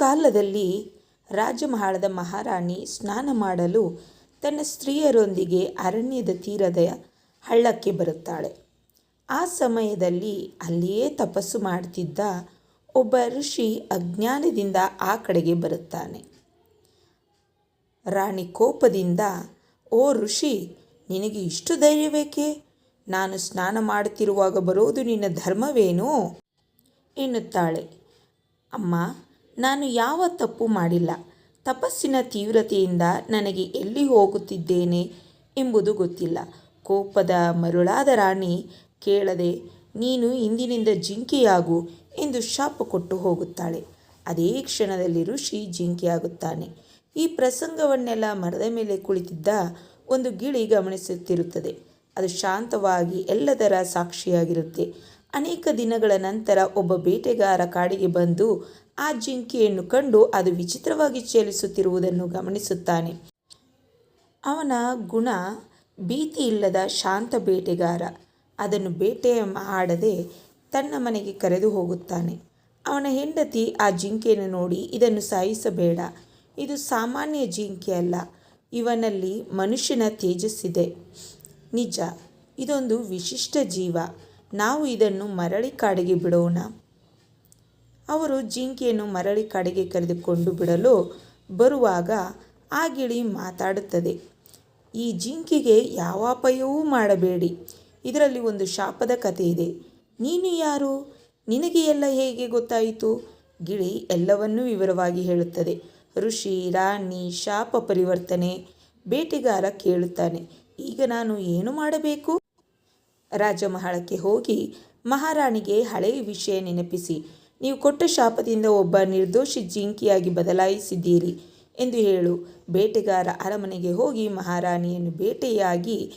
ಕಾಲದಲ್ಲಿ ರಾಜಮಹಲದ ಮಹಾರಾಣಿ ಸ್ನಾನ ಮಾಡಲು ತನ್ನ ಸ್ತ್ರೀಯರೊಂದಿಗೆ ಅರಣ್ಯದ ತೀರದ ಹಳ್ಳಕ್ಕೆ ಬರುತ್ತಾಳೆ. ಆ ಸಮಯದಲ್ಲಿ ಅಲ್ಲಿಯೇ ತಪಸ್ಸು ಮಾಡುತ್ತಿದ್ದ ಒಬ್ಬ ಋಷಿ ಅಜ್ಞಾನದಿಂದ ಆ ಕಡೆಗೆ ಬರುತ್ತಾನೆ. ರಾಣಿ ಕೋಪದಿಂದ, ಓ ಋಷಿ, ನಿನಗೆ ಇಷ್ಟು ಧೈರ್ಯವೇಕೆ? ನಾನು ಸ್ನಾನ ಮಾಡುತ್ತಿರುವಾಗ ಬರೋದು ನಿನ್ನ ಧರ್ಮವೇನು? ಎನ್ನುತ್ತಾಳೆ. ಅಮ್ಮ ನಾನು ಯಾವ ತಪ್ಪು ಮಾಡಿಲ್ಲ. ತಪಸ್ಸಿನ ತೀವ್ರತೆಯಿಂದ ನನಗೆ ಎಲ್ಲಿ ಹೋಗುತ್ತಿದ್ದೇನೆ ಎಂಬುದು ಗೊತ್ತಿಲ್ಲ. ಕೋಪದ ಮರುಳಾದ ರಾಣಿ ಕೇಳದೆ, ನೀನು ಇಂದಿನಿಂದ ಜಿಂಕೆಯಾಗು ಎಂದು ಶಾಪ ಕೊಟ್ಟು ಹೋಗುತ್ತಾಳೆ. ಅದೇ ಕ್ಷಣದಲ್ಲಿ ಋಷಿ ಜಿಂಕೆಯಾಗುತ್ತಾನೆ. ಈ ಪ್ರಸಂಗವನ್ನೆಲ್ಲ ಮರದ ಮೇಲೆ ಕುಳಿತಿದ್ದ ಒಂದು ಗಿಳಿ ಗಮನಿಸುತ್ತಿರುತ್ತದೆ. ಅದು ಶಾಂತವಾಗಿ ಎಲ್ಲದರ ಸಾಕ್ಷಿಯಾಗಿರುತ್ತೆ. ಅನೇಕ ದಿನಗಳ ನಂತರ ಒಬ್ಬ ಬೇಟೆಗಾರ ಕಾಡಿಗೆ ಬಂದು ಆ ಜಿಂಕೆಯನ್ನು ಕಂಡು ಅದು ವಿಚಿತ್ರವಾಗಿ ಚಲಿಸುತ್ತಿರುವುದನ್ನು ಗಮನಿಸುತ್ತಾನೆ. ಅವನ ಗುಣ ಭೀತಿ ಇಲ್ಲದ ಶಾಂತ ಬೇಟೆಗಾರ. ಅದನ್ನು ಬೇಟೆ ಮಾಡದೆ ತನ್ನ ಮನೆಗೆ ಕರೆದು ಹೋಗುತ್ತಾನೆ. ಅವನ ಹೆಂಡತಿ ಆ ಜಿಂಕೆಯನ್ನು ನೋಡಿ ಇದನ್ನು ಸಾಯಿಸಬೇಡ. ಇದು ಸಾಮಾನ್ಯ ಜಿಂಕೆ ಅಲ್ಲ. ಇವನಲ್ಲಿ ಮನುಷ್ಯನ ತೇಜಸ್ಸಿದೆ. ನಿಜ, ಇದೊಂದು ವಿಶಿಷ್ಟ ಜೀವ. ನಾವು ಇದನ್ನು ಮರಳಿ ಕಾಡಿಗೆ ಬಿಡೋಣ. ಅವರು ಜಿಂಕೆಯನ್ನು ಮರಳಿ ಕಾಡಿಗೆ ಕರೆದುಕೊಂಡು ಬಿಡಲು ಬರುವಾಗ ಆ ಗಿಳಿ ಮಾತಾಡುತ್ತದೆ. ಈ ಜಿಂಕೆಗೆ ಯಾವ ಅಪಾಯವೂ ಮಾಡಬೇಡಿ. ಇದರಲ್ಲಿ ಒಂದು ಶಾಪದ ಕಥೆ ಇದೆ. ನೀನು ಯಾರು? ನಿನಗೆ ಎಲ್ಲ ಹೇಗೆ ಗೊತ್ತಾಯಿತು? ಗಿಳಿ ಎಲ್ಲವನ್ನೂ ವಿವರವಾಗಿ ಹೇಳುತ್ತದೆ. ಋಷಿ, ರಾಣಿ, ಶಾಪ ಪರಿವರ್ತನೆ, ಬೇಟೆಗಾರ ಕೇಳುತ್ತಾನೆ. ಈಗ ನಾನು ಏನು ಮಾಡಬೇಕು? ರಾಜಮಹಲಕ್ಕೆ ಹೋಗಿ ಮಹಾರಾಣಿಗೆ ಹಳೆಯ ವಿಷಯ ನೆನಪಿಸಿ. ನೀವು ಕೊಟ್ಟ ಶಾಪದಿಂದ ಒಬ್ಬ ನಿರ್ದೋಷಿ ಜಿಂಕಿಯಾಗಿ ಬದಲಾಯಿಸಿದ್ದೀರಿ ಎಂದು ಹೇಳು. ಬೇಟೆಗಾರ ಅರಮನೆಗೆ ಹೋಗಿ ಮಹಾರಾಣಿಯನ್ನು ಬೇಟೆಯಾಗಿ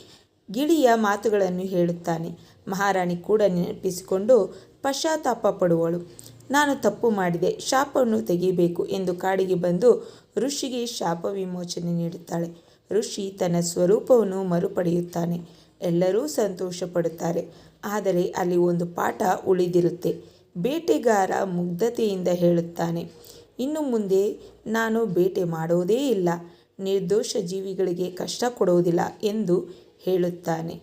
ಗಿಳಿಯ ಮಾತುಗಳನ್ನು ಹೇಳುತ್ತಾನೆ. ಮಹಾರಾಣಿ ಕೂಡ ನೆನಪಿಸಿಕೊಂಡು ಪಶ್ಚಾತ್ತಾಪ ಪಡುವಳು. ನಾನು ತಪ್ಪು ಮಾಡಿದೆ, ಶಾಪವನ್ನು ತೆಗೆಯಬೇಕು ಎಂದು ಕಾಡಿಗೆ ಬಂದು ಋಷಿಗೆ ಶಾಪ ವಿಮೋಚನೆ ನೀಡುತ್ತಾಳೆ. ಋಷಿ ತನ್ನ ಸ್ವರೂಪವನ್ನು ಮರುಪಡೆಯುತ್ತಾನೆ. ಎಲ್ಲರೂ ಸಂತೋಷ ಪಡುತ್ತಾರೆ ಆದರೆ ಅಲ್ಲಿ ಒಂದು ಪಾಠ ಉಳಿದಿರುತ್ತೆ. ಬೇಟೆಗಾರ ಮುಗ್ಧತೆಯಿಂದ ಹೇಳುತ್ತಾನೆ, ಇನ್ನು ಮುಂದೆ ನಾನು ಬೇಟೆ ಮಾಡೋದೇ ಇಲ್ಲ. ನಿರ್ದೋಷ ಜೀವಿಗಳಿಗೆ ಕಷ್ಟ ಕೊಡೋದಿಲ್ಲ ಎಂದು ಹೇಳುತ್ತಾನೆ.